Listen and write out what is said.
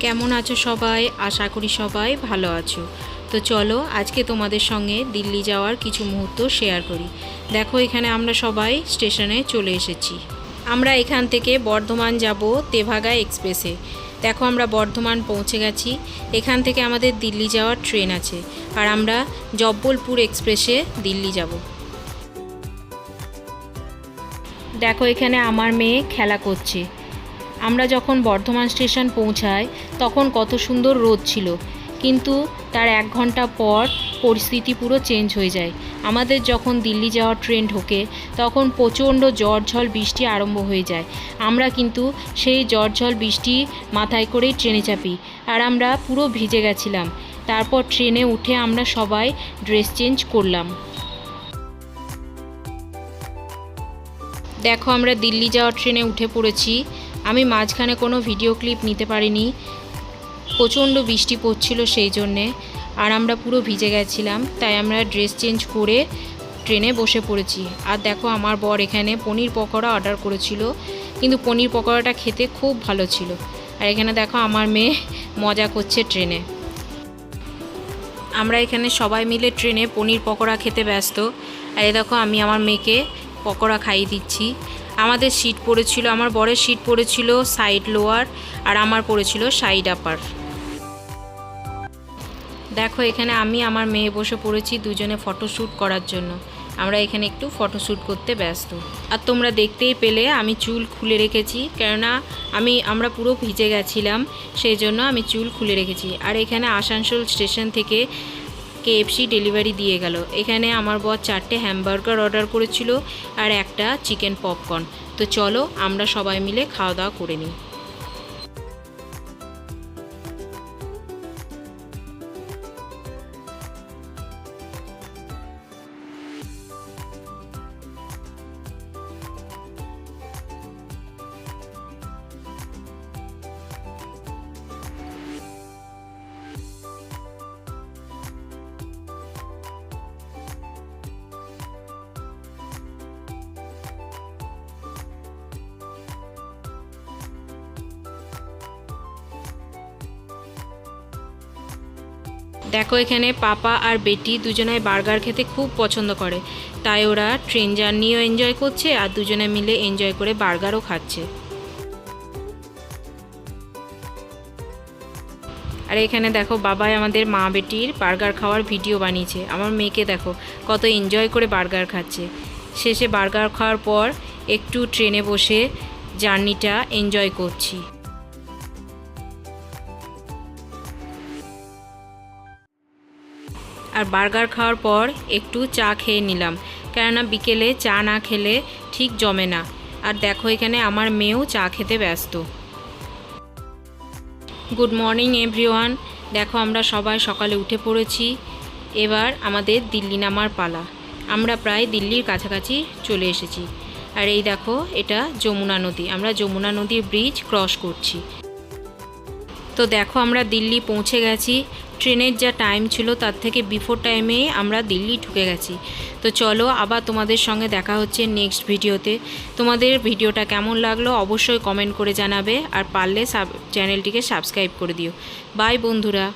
কেমন আছো সবাই? আশা করি সবাই ভালো আছো। তো চলো, আজকে তোমাদের সঙ্গে দিল্লি যাওয়ার কিছু মুহূর্ত শেয়ার করি। দেখো, এখানে আমরা সবাই স্টেশনে চলে এসেছি। আমরা এখান থেকে বর্ধমান যাব তেভাগা এক্সপ্রেসে দেখো, আমরা বর্ধমান পৌঁছে গেছি। এখান থেকে আমাদের দিল্লি যাওয়ার ট্রেন আছে। আর আমরা জব্বলপুর এক্সপ্রেসে দিল্লি যাব। দেখো, এখানে আমার মেয়ে খেলা করছে। আমরা যখন বর্ধমান স্টেশন পৌঁছাই, তখন কত সুন্দর রোদ ছিল। কিন্তু তার এক ঘণ্টা পর পরিস্থিতি পুরো চেঞ্জ হয়ে যায়। আমাদের যখন দিল্লি যাওয়ার ট্রেন ঢোকে, তখন প্রচণ্ড ঝড় বৃষ্টি আরম্ভ হয়ে যায়। আমরা কিন্তু সেই ঝড় বৃষ্টি মাথায় করেই ট্রেনে চাপি আর আমরা পুরো ভিজে গেছিলাম। তারপর ট্রেনে উঠে আমরা সবাই ড্রেস চেঞ্জ করলাম। দেখো আমরা দিল্লি যাওয়ার ট্রেনে উঠে পড়েছি। আমি মাঝখানে কোনো ভিডিও ক্লিপ নিতে পারিনি। প্রচণ্ড বৃষ্টি পড়ছিল সেই জন্যে। আর আমরা পুরো ভিজে গেছিলাম, তাই আমরা ড্রেস চেঞ্জ করে ট্রেনে বসে পড়েছি। আর দেখো আমার বর এখানে পনির পকোড়া অর্ডার করেছিল। কিন্তু পনির পকোড়াটা খেতে খুব ভালো ছিল। আর এখানে দেখো আমার মেয়ে মজা করছে ট্রেনে। আমরা এখানে সবাই মিলে ট্রেনে পনির পকোড়া খেতে ব্যস্ত। আর এই দেখো আমি আমার মেয়েকে পকোড়া খাইয়ে দিচ্ছি। আমাদের সিট পড়েছিল, আমার বরের সিট পড়েছিল সাইড লোয়ার আর আমার পড়েছিল সাইড আপার দেখো, এখানে আমি আমার মেয়ে বসে পড়েছি দুজনে ফটোশ্যুট করার জন্য। আমরা এখানে একটু ফটোশ্যুট করতে ব্যস্ত। আর তোমরা দেখতেই পেলে, আমি চুল খুলে রেখেছি, কেননা আমি, আমরা পুরো ভিজে গেছিলাম, সেই জন্য আমি চুল খুলে রেখেছি। আর এখানে আসানসোল স্টেশন থেকে কেএফসি ডেলিভারি দিয়ে গেল। এখানে আমার বর চারটে হ্যামবার্গার অর্ডার করেছিল আর একটা চিকেন পপকর্ন তো চলো, আমরা সবাই মিলে খাওয়া দাওয়া করে নিই। দেখো, এখানে পাপা আর বেটি দুজনায় বার্গার খেতে খুব পছন্দ করে। তাই ওরা ট্রেন জার্নিও এনজয় করছে আর দুজনে মিলে এনজয় করে বার্গারও খাচ্ছে। আর এখানে দেখো, বাবাই আমাদের মা বেটির বার্গার খাওয়ার ভিডিও বানিয়েছে। আমার মেয়েকে দেখো, কত এনজয় করে বার্গার খাচ্ছে। শেষে বার্গার খাওয়ার পর একটু ট্রেনে বসে জার্নিটা এনজয় করছি। আর বার্গার খাওয়ার পর একটু চা খেয়ে নিলাম। কেননা বিকেলে চা না খেলে ঠিক জমে না। আর দেখো এখানে আমার মেয়েও চা খেতে ব্যস্ত। গুড মর্নিং এভরিওয়ান দেখো আমরা সবাই সকালে উঠে পড়েছি। এবার আমাদের দিল্লি নামার পালা। আমরা প্রায় দিল্লির কাছাকাছি চলে এসেছি। আর এই দেখো, এটা যমুনা নদী। আমরা যমুনা নদীর ব্রিজ ক্রস করছি। তো দেখো আমরা দিল্লি পৌঁছে গেছি। ট্রেনের যা টাইম ছিল তার থেকে বিফোর টাইমে আমরা দিল্লি ঢুকে গেছি। তো চলো আবার তোমাদের সঙ্গে দেখা হচ্ছে নেক্সট ভিডিওতে তোমাদের ভিডিওটা কেমন লাগল অবশ্যই কমেন্ট করে জানাবে। আর পারলে সাব চ্যানেলটিকে সাবস্ক্রাইব করে দিও। বাই বন্ধুরা।